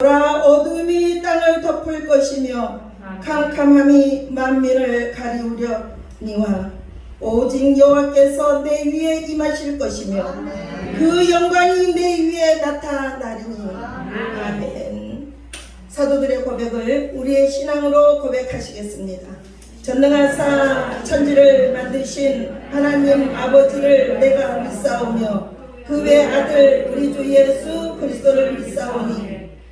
보라 어둠이 땅을 덮을 것이며 캄캄함이 만민을 가리우려니와 오직 여호와께서 내 위에 임하실 것이며 그 영광이 내 위에 나타나리니. 아멘. 사도들의 고백을 우리의 신앙으로 고백하시겠습니다. 전능하사 천지를 만드신 하나님 아버지를 내가 믿사오며 그 외 아들 우리 주 예수 그리스도를 믿사오니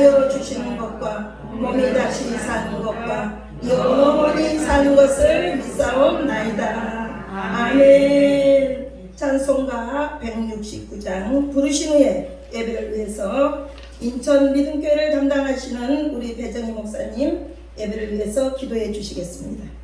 사하여 주시는 것과 몸이 다시 사는 것과 영원히 사는 것을 믿사옵나이다. 아멘. 찬송가 169장 부르신 후에 예배를 위해서 인천 믿음교회를 담당하시는 우리 배정희 목사님 예배를 위해서 기도해 주시겠습니다.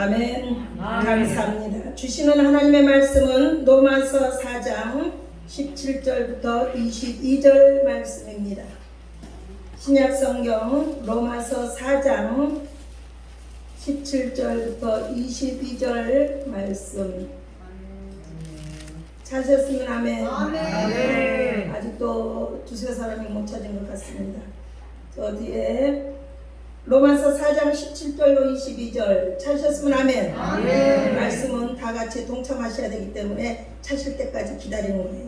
아멘. 감사합니다. 주시는 하나님의 말씀은 로마서 4장 17절부터 22절 말씀입니다. 신약 성경 로마서 4장 17절부터 22절 말씀. 찾으셨으면 아멘. 아직도 두세 사람이 못 찾은 것 같습니다. 저 뒤에 로마서 4장 17절로 22절 찾으셨으면 아멘. 말씀은 다 같이 동참하셔야 되기 때문에 찾을 때까지 기다리는 거예요.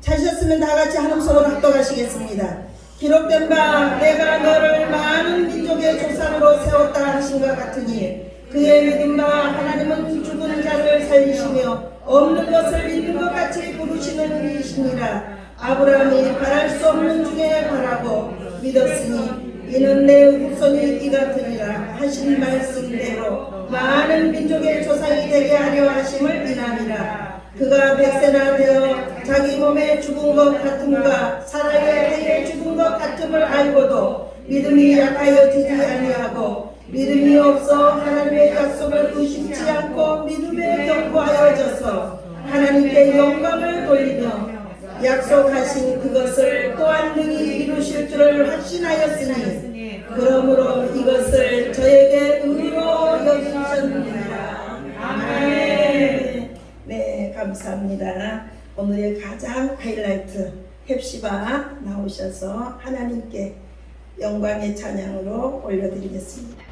찾으셨으면 다 같이 한 음성으로 합독하시겠습니다. 기록된 바 내가 너를 많은 민족의 조상으로 세웠다 하신 것 같으니 그의 믿음 바 하나님은 죽은 자를 살리시며 없는 것을 있는 것 같이 부르시는 이시니라 아브라함이 바랄 수 없는 중에 바라고 믿었으니 이는 내 후손이 이 같으리라 하신 말씀대로 많은 민족의 조상이 되게 하려 하심을 인함이라. 그가 백세나 되어 자기 몸에 죽은 것 같음과 사라의 해에 죽은 것 같음을 알고도 믿음이 약하여지지 아니하고 믿음이 없어 하나님의 약속을 의심치 않고 믿음에 견고하여져서 하나님께 영광을 돌리며 약속하신 그것을 또한 능히 이루실 줄을 확신하였으니 그러므로 이것을 저에게 의로 여기셨느니라. 아멘. 네 감사합니다. 오늘의 가장 하이라이트 헵시바 나오셔서 하나님께 영광의 찬양으로 올려드리겠습니다